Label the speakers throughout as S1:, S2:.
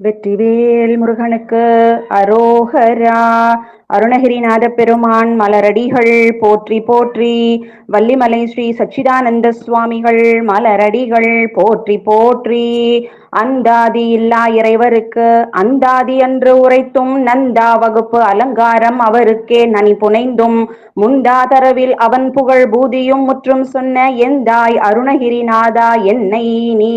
S1: வெற்றிவேல் முருகனுக்கு அரோகரா. அருணகிரிநாத பெருமான் மலரடிகள் போற்றி போற்றி. வள்ளிமலை ஸ்ரீ சச்சிதானந்த சுவாமிகள் மலரடிகள் போற்றி போற்றி. அந்தாதி இல்லா இறைவருக்கு அந்தாதி அன்று உரைத்தும் நந்தா வகுப்பு அலங்காரம் அவருக்கே நனி புனைந்தும். முந்தா தரவில் அவன் புகழ் பூதியும் முற்றும் சொன்ன எந்தாய் அருணகிரிநாதா என்னை நீ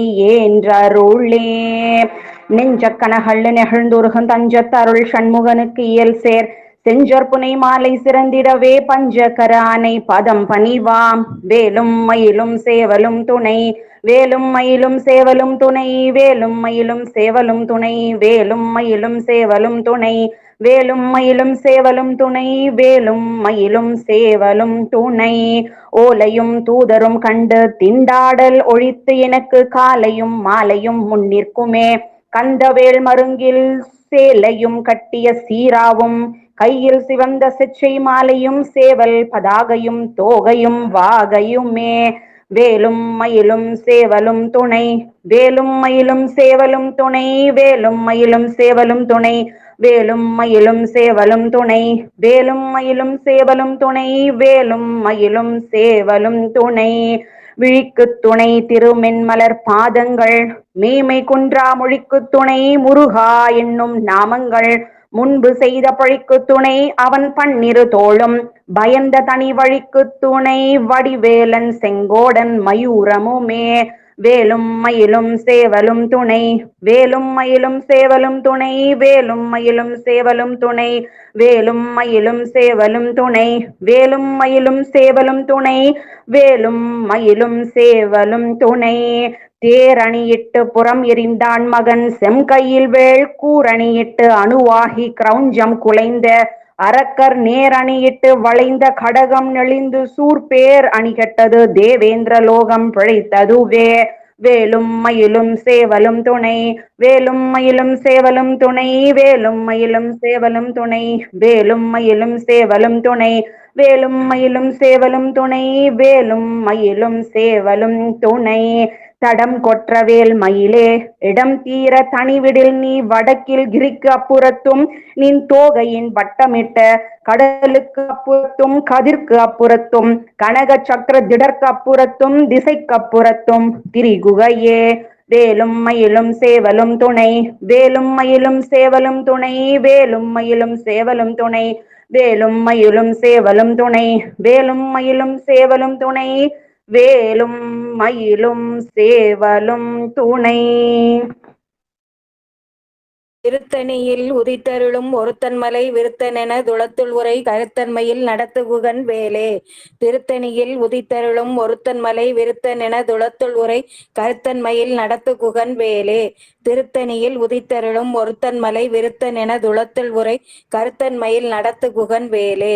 S1: நெஞ்ச நெஞ்சக்கனகள்ளு நெகிழ்ந்துருகும் தஞ்சத்தருள் சண்முகனுக்கு இயல் சேர். செஞ்சற்புனை மாலை சிறந்திடவே பஞ்சகர ஆனை பதம் பணிவாம். வேலும் மயிலும் சேவலும் துணை. வேலும் மயிலும் சேவலும் துணை. வேலும் மயிலும் சேவலும் துணை. வேலும் மயிலும் சேவலும் துணை. வேலும் மயிலும் சேவலும் துணை. வேலும் மயிலும் சேவலும் துணை. ஓலையும் தூதரும் கண்டு திண்டாடல் ஒழித்து எனக்கு காலையும் மாலையும் முன்னிற்குமே. கந்தவேள் மருங்கில் சேலையும் கட்டிய சீராவும் கையில் சிவந்த செச்சை மாலையும் சேவல் பதாகையும் தோகையும் வாகையுமே. வேலும் மயிலும் சேவலும் துணை வேலும் மயிலும் சேவலும் துணை வேலும் மயிலும் சேவலும் துணை வேலும் மயிலும் சேவலும் துணை வேலும் மயிலும் சேவலும் துணை வேலும் மயிலும் சேவலும் துணை. விழிக்கு துணை திருமென்மலர் பாதங்கள் மேமை குன்றா மொழிக்கு துணை முருகா என்னும் நாமங்கள் முன்பு செய்த பழிக்கு துணை அவன் பன்னிரு தோளும் பயந்த தனி வழிக்கு துணை வடிவேலன் செங்கோடன் மயூரமுமே வேலும் மயிலும் சேவலும் துணை. வேலும் மயிலும் சேவலும் துணை. வேலும் மயிலும் சேவலும் துணை. வேலும் மயிலும் சேவலும் துணை. வேலும் மயிலும் சேவலும் துணை. வேலும் மயிலும் சேவலும் துணை. தேரணியிட்டு புறம் எறிந்தான் மகன் செம்கையில் வேள். கூரணியிட்டு அணுவாகி கிரௌஞ்சம் குலைந்த அரக்கர் நேர் அணியிட்டு வளைந்த கடகம் நெளிந்து சூர்பேர் அணிகட்டது தேவேந்திர லோகம் பிழைத்ததுவே வேலும் மயிலும் சேவலும் துணை வேலும் மயிலும் சேவலும் துணை வேலும் மயிலும் சேவலும் துணை வேலும் மயிலும் சேவலும் துணை வேலும் மயிலும் சேவலும் துணை வேலும் மயிலும் சேவலும் துணை. தடம் கொற்றவேல் மயிலே. இடம் தீர தனிவிடில் நீ வடக்கில் கிரிக்கு அப்புறத்தும் நின் தோகையின் வட்டமிட்ட கடலுக்கு அப்புறத்தும் கதிர்க்கு அப்புறத்தும் கனக சக்கர திடற்கு அப்புறத்தும் திசைக்கு அப்புறத்தும் திரிகுகையே. வேலும் மயிலும் சேவலும் துணை வேலும் மயிலும் சேவலும் துணை வேலும் மயிலும் சேவலும் துணை வேலும் மயிலும் சேவலும் துணை வேலும் மயிலும் சேவலும் துணை வேலும் மயிலும் சேவலும் துணை.
S2: திருத்தணியில் உதித்தருளும் ஒருத்தன்மலை விருத்தனென துளத்துள் உரை கருத்தன்மையில் நடத்துகுகன் வேலே. திருத்தணியில் உதித்தருளும் ஒருத்தன்மலை விருத்தனென துளத்துள் உரை கருத்தன்மையில் நடத்துகுகன் வேலே. திருத்தணியில் உதித்தருளும் ஒருத்தன்மலை விருத்தனென துளத்துள் உரை கருத்தன்மையில் நடத்துகுகன் வேலே.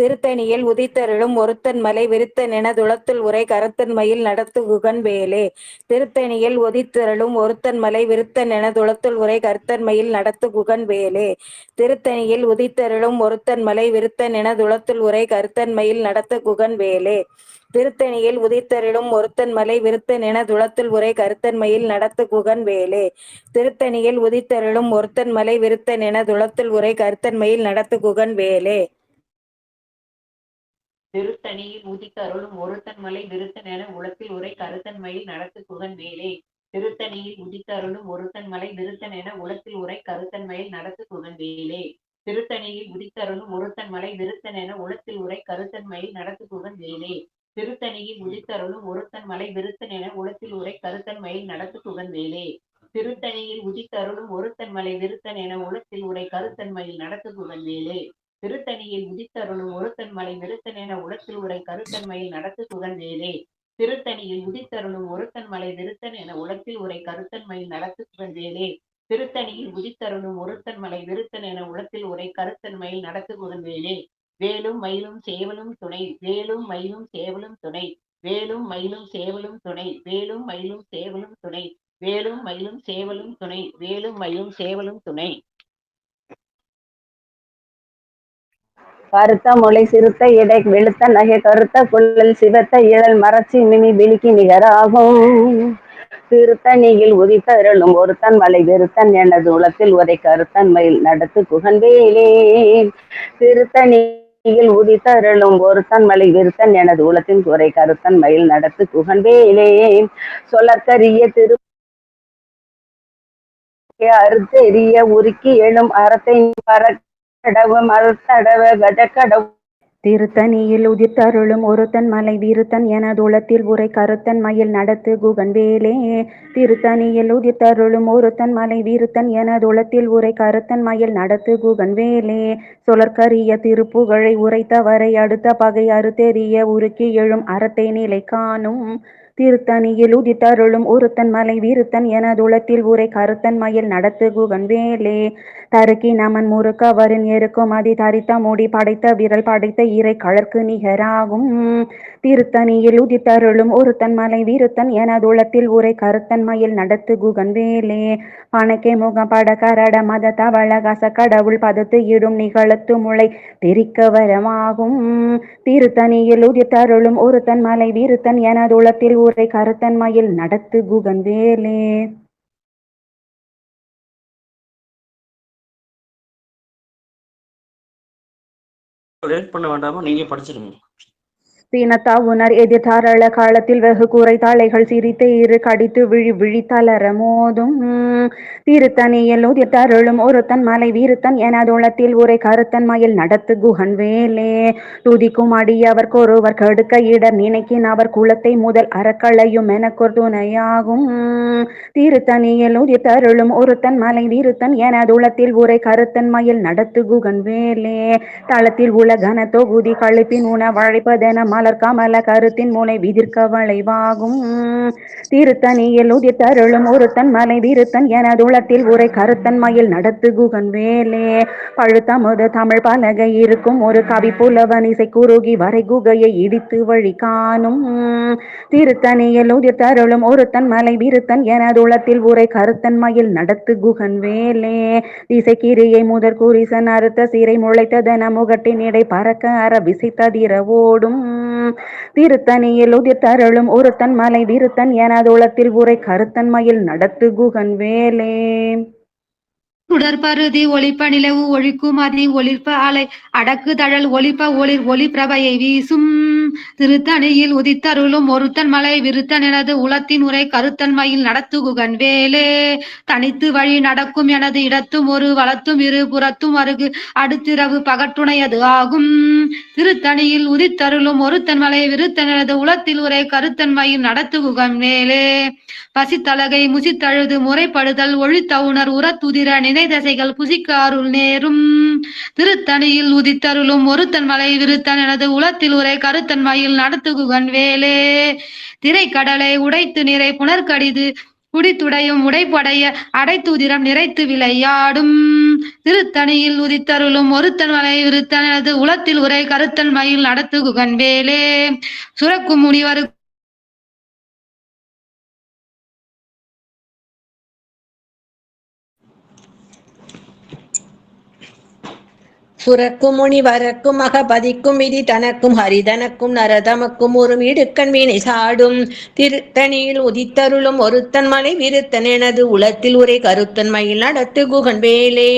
S2: திருத்தணியில் உதித்தருளும் ஒருத்தன் மலை விருத்தனென துளத்துள் உரை கருத்தன்மையில் நடத்துகுகன் வேலே. திருத்தணியில் உதித்தருளும் ஒருத்தன் மலை விருத்தனென துளத்துள் உரை கருத்தன்மையில் நடத்து குகன் வேலே. திருத்தணியில் உதித்தருளும் ஒருத்தன் மலை விருத்தனென துளத்துள் உரை கருத்தன்மையில் நடத்து குகன் வேலே. திருத்தணியில் உதித்தருளும் ஒருத்தன் மலை விருத்தனென துளத்துள் உரை கருத்தன்மையில் நடத்து குகன் வேலே. திருத்தணியில் உதித்தருளும் ஒருத்தன் மலை விருத்தனென துளத்துள் உரை கருத்தன்மையில் நடத்து குகன் வேலே.
S3: திருத்தணியில் உதித்து அருளும் ஒருத்தன் மலை விருத்தன் என உலத்தில் உரை கருத்தன்மையில் நடத்து குகன் மேலே. திருத்தணியில் உதித்து அருளும் ஒருத்தன் மலை விருத்தன் என உலத்தில் உரை கருத்தன்மையில் நடத்து குகன் மேலே. திருத்தணியில் உதித்தருளும் ஒருத்தன் மலை விருத்தன் என உலத்தில் உரை கருத்தன்மையில் நடத்து குகன் மேலே. திருத்தணியில் உதித்தருளும் ஒருத்தன் மலை விருத்தன் என உலத்தில் உரை கருத்தன்மையில் நடத்து குகன் மேலே. திருத்தணியில் உதித்தருளும் ஒருத்தன் மலை விருத்தன் என உலத்தில் உரை கருத்தன்மையில் நடத்து குகன் மேலே. திருத்தணியில் உதித்தருளும் ஒருத்தன் மலை விருத்தன் என உலத்தில் உரை கருத்தன்மையில் நடத்து குகன் திருத்தணியில் உதித்தருளும் ஒருத்தன் மலை விருத்தன் என உலத்தில் உரை கருத்தன்மையில் நடத்து குகன் திருத்தணியில் உதித்தருளும் ஒருத்தன் மலை விருத்தன் என உலத்தில் உரை கருத்தன்மையில் நடத்து குகன் வேலும் மயிலும் சேவலும் துணை வேலும் மயிலும் சேவலும் துணை வேலும் மயிலும் சேவலும் துணை வேலும் மயிலும் சேவலும் துணை வேலும் மயிலும் சேவலும் துணை வேலும் மயிலும் சேவலும் துணை.
S4: கருத்த மொழி சிறுத்த இடை வெளுத்த நகை கருத்த குழல் சிவத்த இழல் மறச்சி மினி விழிக்கு நிகராகும். திருத்தணியில் உதித்தருளும் ஒருத்தன் மலை வெறுத்தன் எனது உளத்தில் உரை கருத்தன் மயில் நடத்து குகன்வேலே திருத்தணியில் உதித்தருளும் ஒருத்தன் மலை வெறுத்தன் எனது உளத்தின் குறை கருத்தன் மயில் நடத்து குகன்வேலே சொலற்கரிய திரு அறுத்தெறிய உருக்கி எழும் அறத்தை பரக்கடவு மறுத்தடவ கடவு
S1: திருத்தணியில் உதித்தருளும் ஒருத்தன் மலை வீருத்தன் எனதுளத்தில் உரை கருத்தன் மயில் நடத்து குகன் வேலே திருத்தணியில் உதித்தருளும் ஒருத்தன் மலை வீருத்தன் எனதுளத்தில் உரை கருத்தன் மயில் நடத்து குகன் வேலே சொலற்கரிய திருப்புகழை உரைத்தவரை அடுத்த பகை அறுத்தெறிய உருக்கி எழும் அறத்தை நிலை காணும் திருத்தணியில் உதித்தருளும் ஒருத்தன் மலை வீருத்தன் எனதுளத்தில் உரை கருத்தன் மயில் நடத்து குகன் வேலே. தருக்கி நமன் முறுக்கவரின் எருக்கும் அதி தரித்த மூடி படைத்த விரல் படைத்த இறை கழற்கு நிகராகும். திருத்தணியில் உதித்தருளும் ஒருத்தன் மலை வீருத்தன் எனதுளத்தில் உரை கருத்தன் மயில் நடத்து குகன் வேலே. பணக்கே முகம் பட கரட மத தவள கச கடவுள் பதத்து இடும் நிகழத்து முளை தெரிக்க வரமாகும். திருத்தணியில் உதித்தருளும் ஒருத்தன் மலை வீருத்தன் எனதுளத்தில் உரை கருத்தன் மயில் நடத்து குகன் வேலே
S5: லேட் பண்ண வேண்டாமா? நீங்க படிச்சிருங்க
S1: சீனத்தாவுனர் எதிர்த்தாரள காலத்தில் வெகு கூரை தாளைகள் சிரித்து இரு கடித்து விழி விழி தளர மோதும். திருத்தணியில் உதிர்த்தருளும் ஒருத்தன் மலை வீருத்தன் எனதுளத்தில் உரை கருத்தன் மயில் நடத்து குகன் வேலே. துதிக்கும் அடியவர் கொருவர் கடுக்க இடர் நினைக்கின் அவர் குலத்தை முதல் அறக்களையும் எனக்கொரு துணையாகும். திருத்தணியில் உதிர்த்தருளும் ஒருத்தன் மலை வீருத்தன் எனதுளத்தில் உரை கருத்தன் மயில் நடத்து குகன் வேலே. தளத்தில் உலகன கன தொகுதி கழுப்பின் உணவழைப்பதென மலர் கமல கருத்தின் முனை விதிர்க்க வளைவாகும். திருத்தணியில் உதித்தருளும் ஒருத்தன் மலை விருத்தன் எனது உளத்தில் உரை கருத்தன் மயில் நடத்து குகன் வேலே. பழுத்தமுது தமிழ் பலகை இருக்கும் ஒரு கவி புலவன் இசை குறுகி வரை குகையை இடித்து வழி காணும். திருத்தணியில் உதித்தருளும் ஒருத்தன் மலை விருத்தன் எனது உளத்தில் உரை கருத்தன் மயில் நடத்து குகன் வேலே. திசைக்கிரியை முதற் குறிசன் அறுத்த சிறை முளைத்ததன முகட்டின் இடை பறக்க அற விசைத்ததிர ஓடும். திருத்தணியில் உதிர்த்தருளும் ஒருத்தன் மலை விருத்தன் எனதுளத்தில் உரை கருத்தன் மயில் நடத்து குகன் வேலே.
S6: சுடற்பருதி ஒளிப்ப நிலவு ஒழிக்கும் அதி ஒளிர்ப்ப அலை அடக்கு தழல் ஒளிப்ப ஒளிர் ஒளி பிரபையை வீசும். திருத்தணியில் உதித்தருளும் ஒருத்தன் மலை விருத்தன் எனது உளத்தின் உரை கருத்தன்மையில் நடத்துகுகன் வேலே. தனித்து வழி நடக்கும் எனது இடத்தும் ஒரு வளத்தும் இரு புறத்தும் அருகு அடுத்திரவு பகட்டுணையது ஆகும். திருத்தணியில் உதித்தருளும் ஒருத்தன் மலை விருத்தன் எனது உளத்தில் உரை கருத்தன்மையில் நடத்துகுகன் வேலே. பசித்தலகை முசித்தழுது முறைப்படுதல் ஒழித்தவுணர் உரத்துதிர நினைதசைகள் புசிக்க அருள் நேரும். திருத்தணியில் உதித்தருளும் ஒருத்தன் மலை விருத்தன் எனது உளத்தில் உரை கருத்தன்மையில் நடத்துகுகன் வேலே. திரைக்கடலை உடைத்து நிறை புனர்கடிது குடித்துடையும் உடைப்படைய அடைத்துதிரம் நிறைத்து விளையாடும். திருத்தணியில் உதித்தருளும் ஒருத்தன் மலை விருத்தன் எனது உளத்தில் உரை கருத்தன் மயில் நடத்துகுகன் வேலே. சுரக்கும் முனிவருக்கு
S7: சுரக்கும் முனி வரக்கும் அகபதிக்கும் விதி தனக்கும் ஹரிதனக்கும் நரதமக்கும் ஒரு இடுக்கண் வீணை சாடும். திருத்தணியில் உதித்தருளும் ஒருத்தன் மலை விருத்தன் எனது உளத்தில் உரை கருத்தன் மயில் நடத்து குகன் வேலே.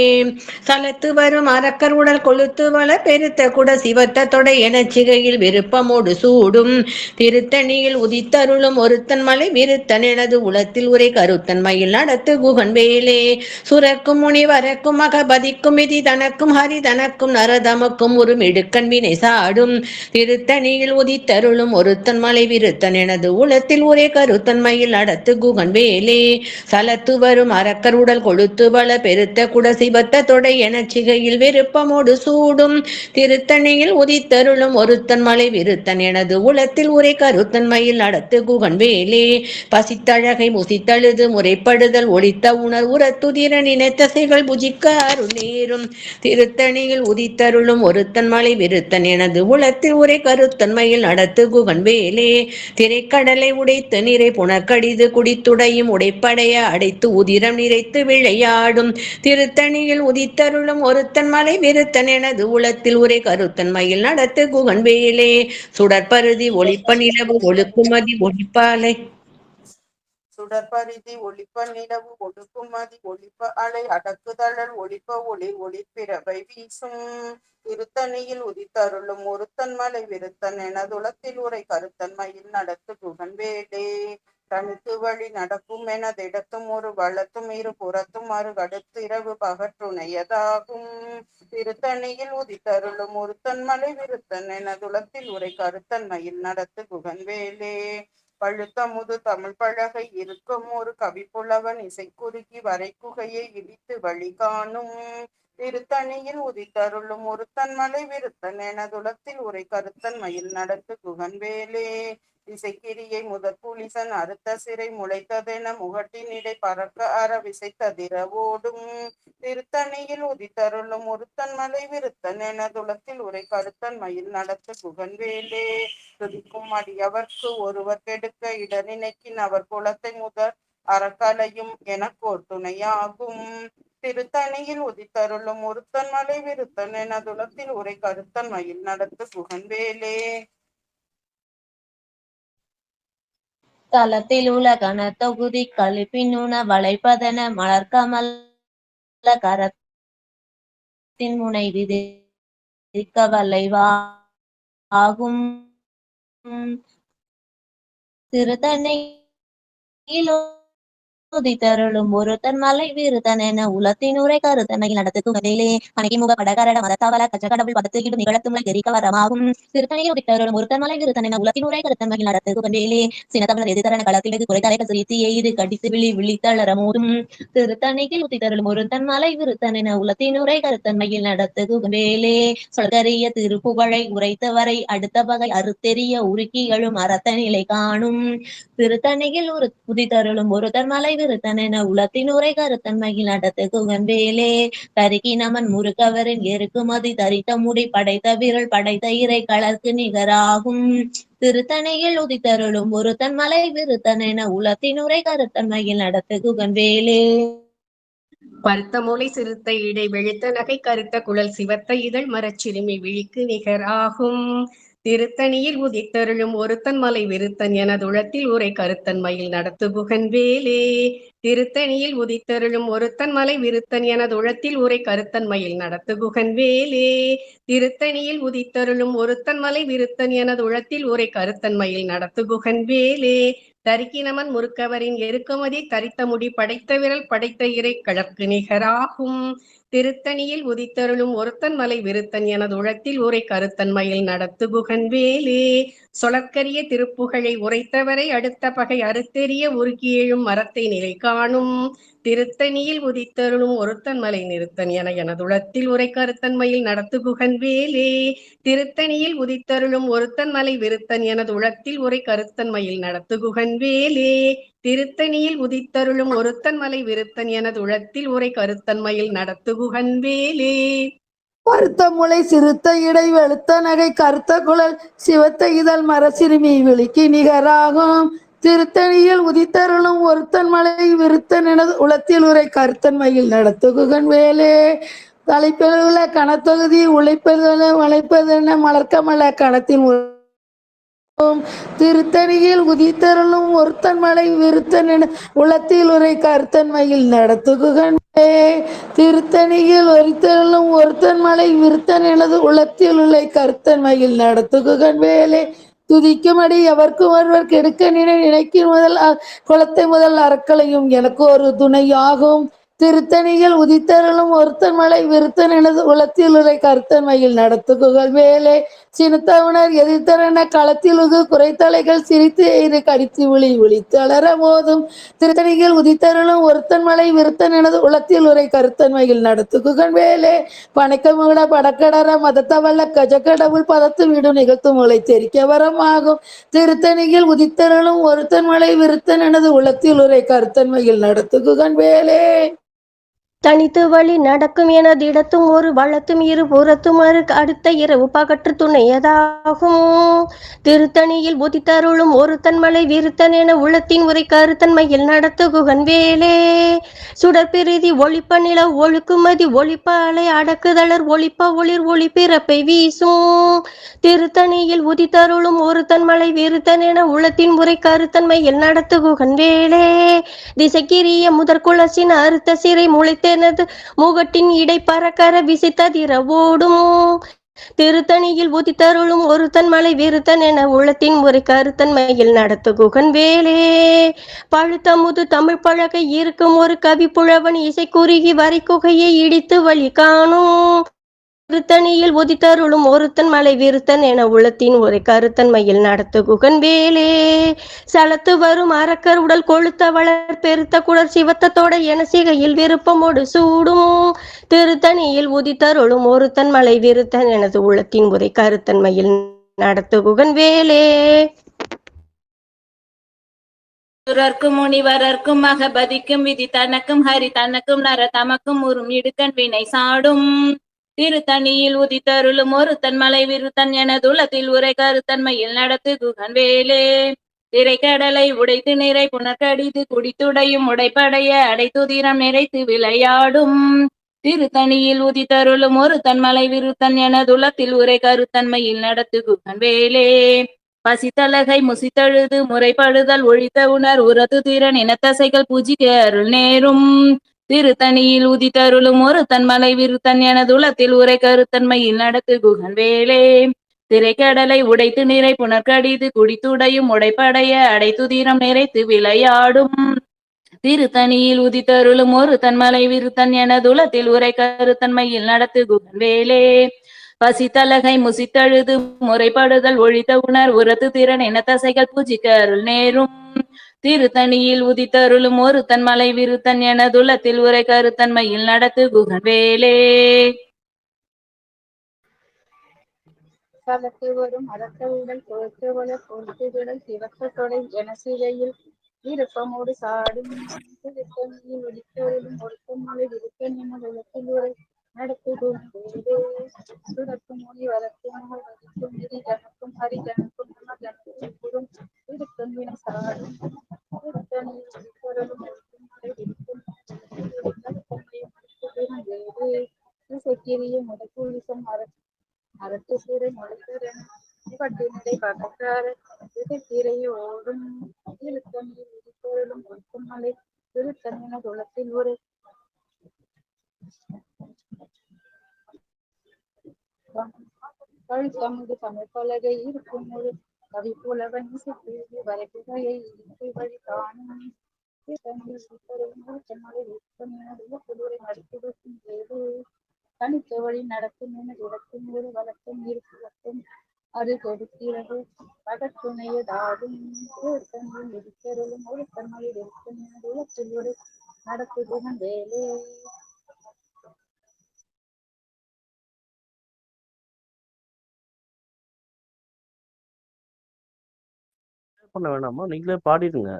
S7: சலத்து வரும் அரக்கர் உடல் கொளுத்து வள பெருத்த குட சிவத்த தொடை என சிகையில் விருப்பமோடு சூடும். திருத்தணியில் உதித்தருளும் ஒருத்தன் மலை விருத்தன் எனது உளத்தில் உரை கருத்தன் மயில் நடத்து குகன் வேலே. சுரக்கும் முனி வரக்கும் அகபதிக்கும் விதி தனக்கும் ஹரிதனக்கும் தனக்கும் நரதமக்கும் ஒரு மிடுக்கண் வினை சாடும். திருத்தணியில் உதித்தருளும் ஒருத்தன் மலை விருத்தன் எனது உளத்தில் ஒரே கருத்தன்மையில் அடத்து குகன் வேலே. சலத்து வரும் அரக்கர் உடல் கொழுத்து வள பெருத்த குட சிபத்த தொடை என சிகையில் விருப்பமோடு சூடும். திருத்தணியில் உதித்தருளும் ஒருத்தன் மலை விருத்தன் எனது உளத்தில் ஒரே கருத்தன்மையில் அடத்து குகன் வேலே. பசித்தழகை முசித்தழுது முறைப்படுதல் ஒளித்த உணர் உரத்துதிர நினைத்தசைகள் புஜிக்க அருள் நேரும். திருத்தணியில் உதித்தருளும் ஒருத்தன் மலை விருத்தன் எனது உளத்தில் உரை கருத்தன்மையில் நடத்து குகன் வேலே. திரைக்கடலை உடைத்து நிறை புனக்கடிது குடித்துடையும் உடைப்படைய அடைத்து உதிரம் நிறைத்து விளையாடும். திருத்தணியில் உதித்தருளும் ஒருத்தன் மலை விருத்தன் எனது உளத்தில் உரை கருத்தன்மையில் நடத்து குகன் வேலே. சுடற்பருதி ஒளிப்ப நிலவு ஒழுக்குமதி ஒளிப்பாலை
S8: சுடற்பரிதி ஒளிப்ப நிலவு ஒடுக்குமதி ஒளிப்ப அலை அடக்குதழல் ஒளிப்ப ஒளி ஒளிப்பிறவை வீசும். திருத்தணியில் உதித்தருளும் ஒருத்தன் மலை விருத்தன் எனதுளத்தில் உரை கருத்தன்மையில் நடத்து குகன் வேடே தனித்து வழி நடக்கும் எனதிடத்தும் ஒரு வளத்தும் இரு புறத்தும் அரு இரவு பகற்றுணையதாகும். திருத்தணியில் உதித்தருளும் ஒருத்தன் மலை விருத்தன் எனதுளத்தில் உரை கருத்தன்மையில் நடத்து குகன் வேலே பழுத்தமுது தமிழ் பழகை இருக்கும் ஒரு கவிப்புலவன் இசைக்குறுக்கி வரைக்குகையை இடித்து வழி காணும். திருத்தணியில் உதித்தருளும் ஒருத்தன் மலை விருத்தன் எனதுளத்தில் உரை கருத்தன் மயில் நடத்து குகன் வேலே. இசைக்கிரியை முதற்குளிசன் அறுத்த சிறை முளைத்ததென முகட்டினிடை பறக்க அற விசைத்ததிர ஓடும். திருத்தணியில் உதித்தருளும் ஒருத்தன் மலை விருத்தன் எனதுளத்தில் உரை கருத்தன் மயில் நடத்து குகன் வேலே. துதிக்கும் அடியவர்க்கு ஒருவர் கெடுக்க இட நினைக்கின் அவர் குலத்தை முதற் அறக்கலையும் எனக்கோர் துணையாகும். திருத்தணியில் உதித்தருளும் ஒருத்தன் மலை விருத்தன் எனதுளத்தில் உரை கருத்தன் மயில் நடத்து குகன் வேலே.
S7: தலத்தில் தொகுதி கனத்தொகுதி கழிப்பினுண வளைப்பதன மலர்கமல் கரத்தின் முனை விதிக்க வளைவா ஆகும் திருத்தண்ணையில் உதித்தருளும் ஒருத்தன் மலை விருத்தன் என உலத்தின் உரை கருத்தனை நடத்துக்கும் கதையிலே பணிக்கு முக படகரட மதத்தாவல கஜகடவுள் பதத்துக்கிடும் நிகழத்தும் தெரிக்க வரமாகும். திருத்தணியில் உதித்தருளும் ஒருத்தன் மலை விருத்தன் என உலத்தின் உரை கருத்தன்மையில் நடத்துக்கும் கதையிலே சினத்தமிழர் எதிர்த்தரன களத்தில் வெகு குறைத்தரை சிரித்து எய்து கடித்து விழி விழித்தளர மோதும். திருத்தணியில் உதித்தருளும் ஒருத்தன் மலை விருத்தன் என உலத்தின் உரை கருத்தன்மையில் நடத்துகும் வேலே சொல்கரிய திருப்புகழை உரைத்தவரை அடுத்த பகை அறுத்தெறிய உருக்கிகளும் அறத்த நிலை காணும். திருத்தணியில் ஒரு உதித்தருளும் ஒருத்தன் மலை கருத்தன் என உலத்தின் உரை கருத்தன் நடத்து குகன் வேலே. தருக்கி நமன் முறுக்கவரின் எருக்குமதி தரித்த முடி படைத்த விரல் படைத்த இறை கலர்க்கு நிகராகும். திருத்தணியில் உதித்தருளும் ஒருத்தன் மலை விருத்தன் என உலத்தின் உரை கருத்தன்மையில் நடத்து குகன் வேலே.
S9: பருத்த மூளை சிறுத்த இடை வெளுத்த நகை கருத்த குழல் சிவத்த இதழ் மரச்சிறுமி விழிக்கு நிகராகும். திருத்தணியில் உதித்தருளும் ஒருத்தன் மலை விருத்தன் எனதுளத்தில் உரை கருத்தன் மயில் நடத்து குகன் வேலே. திருத்தணியில் உதித்தருளும் ஒருத்தன் மலை விருத்தன் எனதுளத்தில் உரை கருத்தன் மயில் நடத்து குகன் வேலே. திருத்தணியில் உதித்தருளும் ஒருத்தன் மலை விருத்தன் எனதுளத்தில் உரை கருத்தன் மயில் நடத்து குகன் வேலே. தரிக்கினமன் முறுக்கவரின் எருக்கமதி தரித்த முடி படைத்த விரல் படைத்த இறை கழற்கு நிகராகும். திருத்தணியில் உதித்தருளும் ஒருத்தன் மலை விருத்தன் எனது உளத்தில் உரை கருத்தன்மையில் நடத்து குகன் வேலே. சொலற்கரிய திருப்புகழை உரைத்தவரை அடுத்த பகை அறுத்தெறிய உருக்கி எழும் மரத்தை நிலை காணும். திருத்தணியில் உதித்தருளும் ஒருத்தன் மலை நிறுத்தன் என எனதுளத்தில் உரை கருத்தன்மையில் நடத்து குகன் வேலே. திருத்தணியில் உதித்தருளும் ஒருத்தன் மலை விருத்தன் எனது உளத்தில் உரை கருத்தன்மையில் நடத்து குகன் வேலே. திருத்தணியில் உதித்தருளும் ஒருத்தன் மலை விருத்தன் எனது உளத்தில் உரை கருத்தன்மையில் நடத்து குகன் வேலே.
S10: பருத்த முளை சிறுத்த இடை வெளுத்த நகை கருத்த குழல் சிவத்த இதழ் மரசிறுமி விழிக்கு நிகராகும். திருத்தணியில் உதித்தருளும் ஒருத்தன் மலை விருத்தன் என உளத்தில் உரை கருத்தன்மையில் நடத்துகுகன் வேலே. தலைப்பில் உள்ள கணத்தொகுதி உழைப்பதென வளைப்பதென மலர்க்கமல கணத்தின் திருத்தணியில் உதித்தருளும் ஒருத்தன் மலை விருத்தன் என உளத்தில் உரை கருத்தன்மையில் நடத்துகுகன் திருத்தணியில் ஒருத்தனும் ஒருத்தன் மலை விருத்தன் எனது உளத்தில் உள்ள கருத்தன்மையில் நடத்துகுகன் வேலே துதிக்கும்படி எவர்க்கும் ஒருவர் கெடுக்க நினை நினைக்கும் முதல் குளத்தை முதல் அறக்களையும் எனக்கு ஒரு துணையாகும். திருத்தணியில் உதித்தருளும் ஒருத்தன் மலை விருத்தன் எனது உளத்தில் உரை கருத்தன்மையில் நடத்துகுகள் வேலே சினத்தவனர் எதிர்த்தரன களத்தில் உகு குறைத்தலைகள் சிரித்து எய்து கடித்து விழி விழித்து அலற மோதும் திருத்தணியில் உதித்தருளும் ஒருத்தன் மலை விருத்தன் எனது உளத்தில் உரை கருத்தன்மையில் நடத்துகுகள் வேலே பனைக்கமுட படக்கடர மதத்தவல்ல கஜக்கடவுள் பதத்து வீடு நிகழ்த்தும் உலை தெரிக்க வரமாகும் திருத்தணியில் உதித்தருளும் ஒருத்தன் மலை விருத்தன் எனது உளத்தில் உரை கருத்தன்மையில் நடத்துகுகன் வேலே
S11: தனித்து வழி நடக்கும் எனதிடத்தும் ஒரு வளத்தும் இரு புறத்தும் அடுத்த இரவு பகற்று துணையதாகும் திருத்தணியில் உதித்தருளும் ஒரு தன்மலை விருத்தன் என உள்ளத்தின் உரை கருத்தன்மையில் நடத்து குகன் வேலே. சுடற்பிரிதி ஒளிப்ப நில ஒழுக்குமதி ஒளிப்ப அலை அடக்குதலர் ஒளிப்ப ஒளிர் ஒளி பிறப்பை வீசும். திருத்தணியில் உதித்தருளும் ஒரு தன்மலை விருத்தன் என உள்ளத்தின் முறை கருத்தன்மையில் நடத்து குகன் வேலே. திசைக்கிரிய முதற்குலசின் அறுத்த சிறை தெனது முகட்டின் இடை பறக்கர விசித்ததிர ஓடும் திருத்தணியில் உதித்தருளும் ஒருத்தன் மலை விருத்தன் என உள்ளத்தின் முறை கருத்தன்மையில் நடத்து குகன் வேலே. பழுத்தமுது தமிழ் பழகை இருக்கும் ஒரு கவி புழவன் இசை குறுகி வரை குகையை இடித்து வழி காணும். திருத்தணியில் உதித்தருளும் ஒருத்தன் மலை வீருத்தன் என உளத்தின் ஒரு கருத்தன்மையில் நடத்து குகன் வேலே. சலத்து வரும் அரக்கர் உடல் கொழுத்த வளர் பெருத்த குடர் சிவத்தத்தோட என சிகையில் விருப்பமோடு சூடும். திருத்தணியில் உதித்தருளும் ஒருத்தன் மலை விருத்தன் எனது உள்ளத்தின் உரை கருத்தன்மையில் நடத்து குகன் வேலே.
S12: சுரர்க்கும் முனிவரர்க்கும் மகபதிக்கும் விதி தனக்கும் ஹரி தனக்கும் நர தமக்கும் உறும் இடுக்கன் வினை சாடும். திருத்தணியில் உதித்தருளும் ஒரு மலை விருத்தன் எனதுலத்தில் உரை கருத்தன்மையில் நடத்து குகன் வேலே. திரைக்கடலை உடைத்து நிறை புனர்கடித்து குடித்துடையும் உடைப்படைய அடைத்துதிரம் நிறைத்து விளையாடும். திருத்தணியில் உதித்தருளும் ஒரு தன்மலை விருத்தன் எனதுலத்தில் உரை கருத்தன்மையில் நடத்து குகன் வேலே. பசித்தலகை முசித்தழுது முறைப்படுதல் ஒழித்த உணர் உரது திறன் இனத்தசைகள் பூஜிக்க அருள் நேரும். திருத்தணியில் உதித்தருளும் ஒரு தன்மலை விருத்தன் எனதுலத்தில் உரை கருத்தன்மையில் நடத்து குகன் வேலே. திரைக்கடலை உடைத்து நிறை புனர்கடிது குடித்துடையும் உடைப்படைய அடைத்துதிரம் நிறைத்து விளையாடும். திருத்தணியில் உதித்தருளும் ஒரு தன்மலை விருத்தன் எனதுலத்தில் உரை கருத்தன்மையில் நடத்து குகன் வேலே. பசித்தலகை முசித்தழுது முறைப்படுதல் ஒழித்த உணர் உரத்து திறன் இனத்தசைகள் பூஜிக்க அருள் நேரும். திருத்தணியில் உதித்தருளும் ஒரு தன் மலை விருத்தன் எனதுலத்தில் உரை கருத்தன்மையில் நடத்து குகன் வேலே
S13: சலத்து வரும் அடக்க உடல் பொறுத்து வள பொறுத்து தொடை என சிகையில் விருப்பமோடு சாடும் திருத்தணியில் ஒடித்தொழிலும் ஒருத்தன் மலை விருத்தன் என உரை நடத்துகும் சுரக்கும் மொழி வளர்க்கும் வதிக்கும் நிதி ஜனக்கும் ஹரி ஜனக்கும் நம ஜனக்கும் குடும் விருத்தம் வின சாடும் திருத்தணியில் ஒடித்தொழிலும் அரட்டு சீரை முளைத்தரன் பட்டினடை ஓடும் இடிப்பொருளும் மலை குளத்தில் ஒரு கழுத்தமுது இருக்கும் ஒரு கவி புலவன் இசைப்பிரிவு தனித்த வழி நடக்கும். என இடக்கும் ஒரு வழக்கம் இருக்கும் அது கொடுக்கிறது பகத்துணையதாகும் தன்னில் இருக்கிறதும் ஒரு தன்மையில் இருக்கும் என உலகத்தில் ஒரு நடத்துகிறன் வேலை
S5: பண்ண வேணாமா? நீங்களே பாடிடுங்க.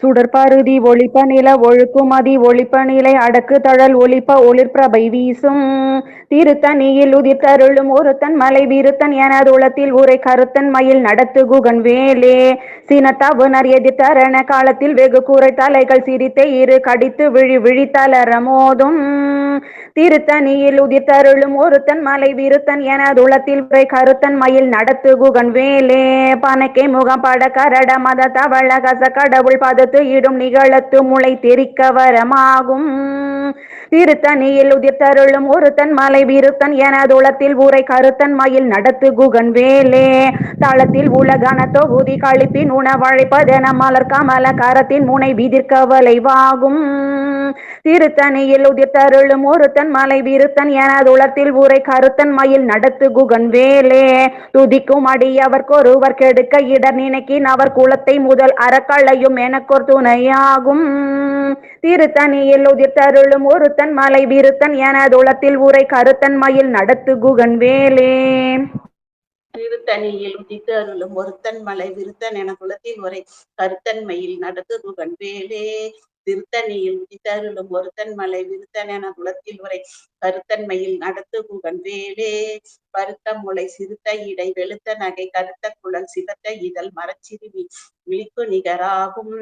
S1: சுடற்பருதி ஒளிப்ப நில ஒழுக்குமதி ஒளிப்ப நிலை அடக்கு தழல் ஒளிப்ப ஒளிர்பிரபை வீசும். திருத்தணியில் உதிர்த்தருளும் ஒருத்தன் மலை விருத்தன் எனதுளத்தில் உரை கருத்தன் மயில் நடத்து குகன் வேலே. சினத்தவுனர் எதிர்த்தரண காலத்தில் வெகு கூரை தலைகள் சிரித்தே இரு கடித்து விழி விழித்தலர மோதும். திருத்தணியில் உதிர்த்தருளும் ஒருத்தன் மலை விருத்தன் எனதுளத்தில் உரை கருத்தன் மயில் நடத்து குகன் வேலே. பனைக்கை முகம் பட கரட மத தவள கச கடவுள் பதத்து இடும் நிகழத்து முளை தெரிக்க வரமாகும். திருத்தணியில் உதிர்த்தருளும் ஒருத்தன் மலை விருத்தன் எனதுளத்தில் ஊரை கருத்தன் மயில் நடத்து குகன் வேலே. தளத்தில் உலகன தொகுதி கழிப்பின் உணவழைப்பதென மலர் கமல கரத்தின் முனை விதிர்க்க வளைவாகும். திருத்தணியில் உதிர்த்தருளும் ஒருத்தன் மலை விருத்தன் எனதுளத்தில் ஊரை கருத்தன் மயில் நடத்து குகன் வேலே. துதிக்கும் அடியவர்க்கொருவர் கெடுக்க இடர் நினைக்கின் அவர் குலத்தை முதல் அறக்களையும் எனக்கொரு துணையாகும். திருத்தணியில் உதிர்த்தருளும் ஒருத்தன் மலை விருத்தன் எனதுளத்தில் உரை கருத்தன் மயில் நடத்து குகன் வேலே.
S8: திருத்தணியில் உதித்து அருளும் ஒருத்தன் மலை விருத்தன் என குலத்தில் உரை கருத்தன்மையில் நடத்து குகன் வேலே. திருத்தணியில் உதித்தருளும் ஒருத்தன் மலை விருத்தன் என குலத்தில் உரை கருத்தன்மையில் நடத்து குகன் வேலே. பருத்த முளை சிறுத்த இடை வெளுத்த நகை கருத்த குழல் சிவத்த இதழ் மரச்சிறுமி விழிக்கு நிகராகும்.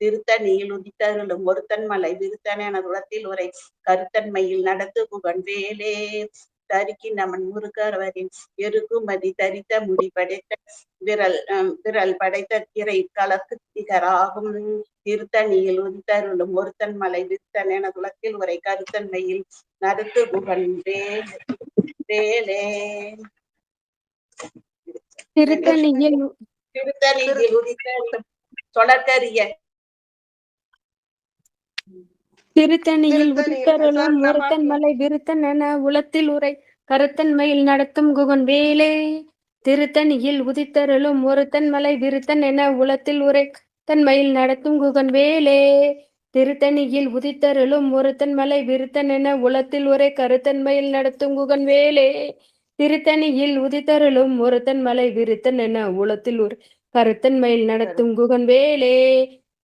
S8: திருத்தணியில் உதித்தருளும் ஒருத்தன் மலை விருத்தனென குலத்தில் உரை. கருத்தன்மையில் நடத்து புகன் வேலே. தருக்கி நமன் முருகரவரின் எருகுமதி தரித்த முடி படைத்த விரல் விரல் படைத்த திரை கலக்கு திகராகும். திருத்தணியில் உதித்தருளும் ஒருத்தன் மலை விருத்தன் என குலத்தில் உரை. கருத்தன்மையில் நடத்து புகன் வேல். வேலே
S14: திருத்தணியில்
S8: திருத்தணியில் உதித்தருளும். தொடர்கரிய
S14: திருத்தணியில் உதித்தருளும் ஒருத்தன் மலை விருத்தன் என உளத்தில் உரை கருத்தன்மையில் நடத்தும் குகன் வேலே. திருத்தணியில் உதித்தருளும் ஒருத்தன் மலை விருத்தன் என உளத்தில் உரை தன்மையில் நடத்தும் குகன் வேலே. திருத்தணியில் உதித்தருளும் ஒருத்தன் மலை விருத்தன் என உளத்தில் உரை கருத்தன்மையில் நடத்தும் குகன் வேலே. திருத்தணியில் உதித்தருளும் ஒருத்தன் மலை விருத்தன் என உளத்தில் ஒரு கருத்தன்மையில் நடத்தும் குகன் வேலே.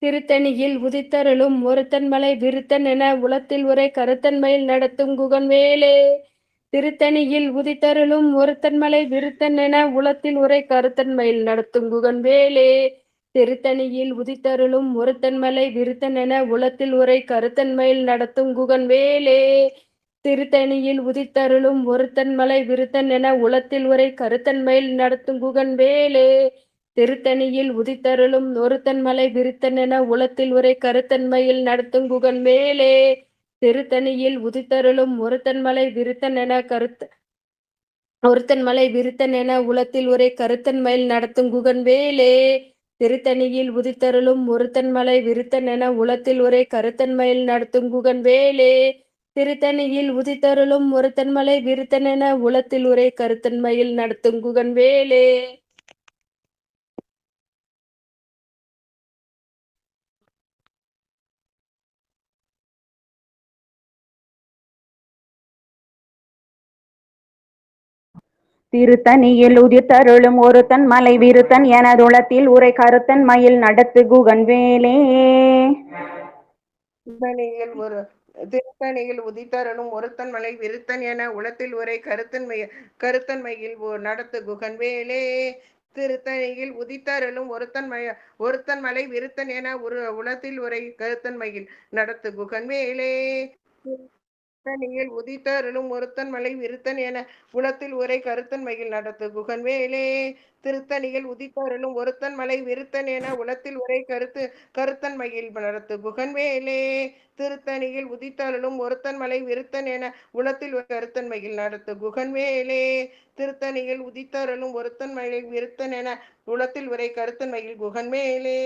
S14: திருத்தணியில் உதித்தருளும் ஒருத்தன் மலை விருத்தன் என உளத்தில் உரை கருத்தன்மையில் நடத்தும் குகன்வேலே. திருத்தணியில் உதித்தருளும் ஒருத்தன்மலை விருத்தன் என உளத்தில் உரை கருத்தன்மையில் நடத்தும் குகன் வேலே திருத்தணியில் உதித்தருளும் ஒருத்தன்மலை விருத்தன் என உளத்தில் உரை கருத்தன்மையில் நடத்தும் குகன் வேலே திருத்தணியில் உதித்தருளும் ஒருத்தன் மலை விருத்தன் என உளத்தில் உரை கருத்தன்மையில் நடத்தும் குகன் வேலே திருத்தணியில் உதித்தருளும் ஒருத்தன் மலை விருத்தன் என உளத்தில் உரை கருத்தன்மையில் நடத்தும் குகன் மேலே. திருத்தணியில் உதித்தருளும் ஒருத்தன் மலை விருத்தன் என கருத்த ஒருத்தன் மலை விருத்தன் என உளத்தில் உரை கருத்தன்மையில் நடத்தும் குகன் வேலே திருத்தணியில் உதித்தருளும் ஒருத்தன் மலை விருத்தன் என உளத்தில் உரை கருத்தன்மையில் நடத்தும் குகன் வேலே திருத்தணியில் உதித்தருளும் ஒருத்தன் மலை விருத்தன் என உளத்தில் உரை கருத்தன்மையில் நடத்தும் குகன் வேலே
S1: திருத்தணியில் உதித்தருளும் ஒருத்தன் மலை விருத்தன் எனதுளத்தில் உரை கருத்தன் மயில் நடத்து குகன் வேலே
S8: திருத்தணியில் ஒரு திருத்தணியில் உதித்தருளும் ஒருத்தன் மலை விருத்தன் என உளத்தில் உரை கருத்தன்மை கருத்தன்மையில் ஓ- நடத்து குகன் வேலே திருத்தணியில் உதித்தருளும் ஒருத்தன் மய ஒருத்தன் மலை விருத்தன் என ஒரு உளத்தில் உரை கருத்தன் மயில் நடத்து குகன் வேலே திருத்தணியில் உதித்தருளும் ஒருத்தன் மலை விருத்தன் என குலத்தில் ஒரே கருத்தன் மகிழ் நடத்து குகன் வேலே திருத்தணியில் உதித்தருளும் ஒருத்தன் மலை விருத்தன் என உலத்தில் ஒரே கருத்து கருத்தன்மையில் நடத்து குகன் குகன்வேலே திருத்தணியில் உதித்தருளும் ஒருத்தன் மலை விருத்தன் என உலத்தில் ஒரு கருத்தன்மையில் நடத்து குகன்வேலே திருத்தணியில் உதித்தருளும் ஒருத்தன் மலை விருத்தன் என உலத்தில் உரை கருத்தன்மையில் மகிழ் குகன்மேலே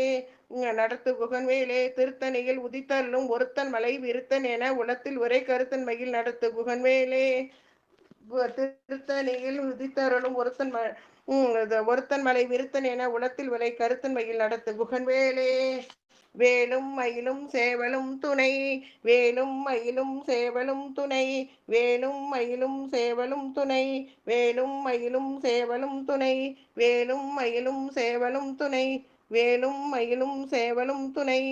S8: நடத்து குகன்வேலே திருத்தணியில் உதித்தருளும் ஒருத்தன் மலை விருத்தன் என உலத்தில் ஒரே கருத்தன் கருத்தன்மையில் நடத்து குகன்வேலே திருத்தணியில் உதித்தருளும் ஒருத்தன் ம- ஒருத்தன் மலை விருத்தன் என உளத்தில் கருத்தன் கருத்தன்மையில் நடத்து. குகன் வேலே வேலும் மயிலும் சேவலும் துணை. வேலும் மயிலும் சேவலும் துணை. வேலும் மயிலும் சேவலும் துணை. வேலும் மயிலும் சேவலும் துணை. வேலும் மயிலும் சேவலும் துணை. வேலும் மயிலும் சேவலும் துணை.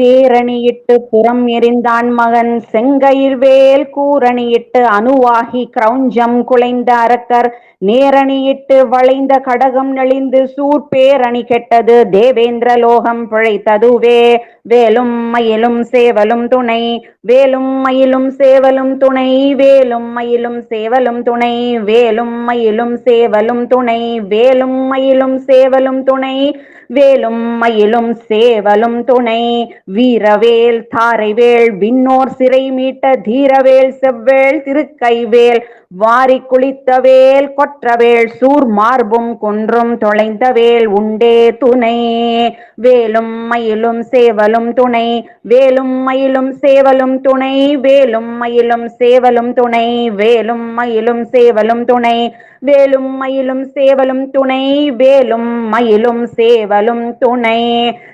S1: தேரணியிட்டு புறம் எறிந்தான் மகன். செங்கையில் வேல் கூரணியிட்டு அணுவாகி கிரௌஞ்சம் குலைந்த அரக்கர். நேரணியிட்டு வளைந்த கடகம் நெளிந்து சூட்பேரணி கெட்டது. தேவேந்திர லோகம் பிழைத்ததுவே. வேலும் மயிலும் சேவலும் துணை. வேலும் மயிலும் சேவலும் துணை. வேலும் மயிலும் சேவலும் துணை. வேலும் மயிலும் சேவலும் துணை. வேலும் மயிலும் சேவலும் துணை. வேலும் மயிலும் சேவலும் துணை. வீரவேல் தாரைவேல் விண்ணோர் சிறை மீட்ட தீரவேல் செவ்வேள் திருக்கைவேல் வாரி குளித்தவேல் கொற்றவேல் சூர் மார்பும் குன்றும் தொலைந்தவேல் உண்டே துணை. வேலும் மயிலும் சேவலும் துணை. வேலும் மயிலும் சேவலும் துணை. வேலும் மயிலும் சேவலும் துணை. வேலும் மயிலும் சேவலும் துணை. வேலும் மயிலும் சேவலும் துணை வேலும் மயிலும் சேவலும் துணை.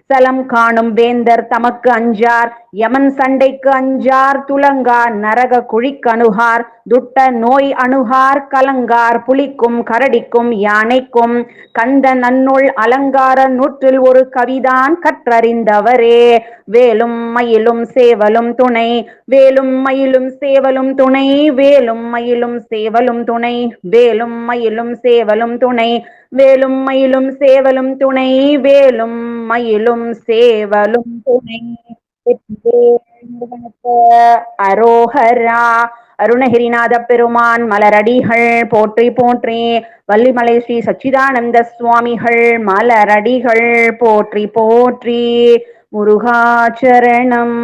S1: சலம் காணும் வேந்தர் தமக்கு அஞ்சார். யமன் சண்டைக்கு அஞ்சார் துலங்கார் நரக குழிக்கணுகார் துட்ட நோய் அணுகார் கலங்கார் புலிக்கும் கரடிக்கும் யானைக்கும் கந்த நன்னுள் அலங்கார நூற்றில் ஒரு கவிதான் கற்றறிந்தவரே. வேலும் மயிலும் சேவலும் துணை வேலும் மயிலும் சேவலும் துணை வேலும் மயிலும் சேவலும் துணை வேலும் மயிலும் சேவலும் துணை வேலும் மயிலும் சேவலும் துணை வேலும் மயிலும் சேவலும் துணை. அரோஹரா அருணகிரிநாத பெருமான் மலரடிகள் போற்றி போற்றி வள்ளிமலை ஸ்ரீ சச்சிதானந்த சுவாமிகள் மலரடிகள் போற்றி போற்றி முருகாச்சரணம்.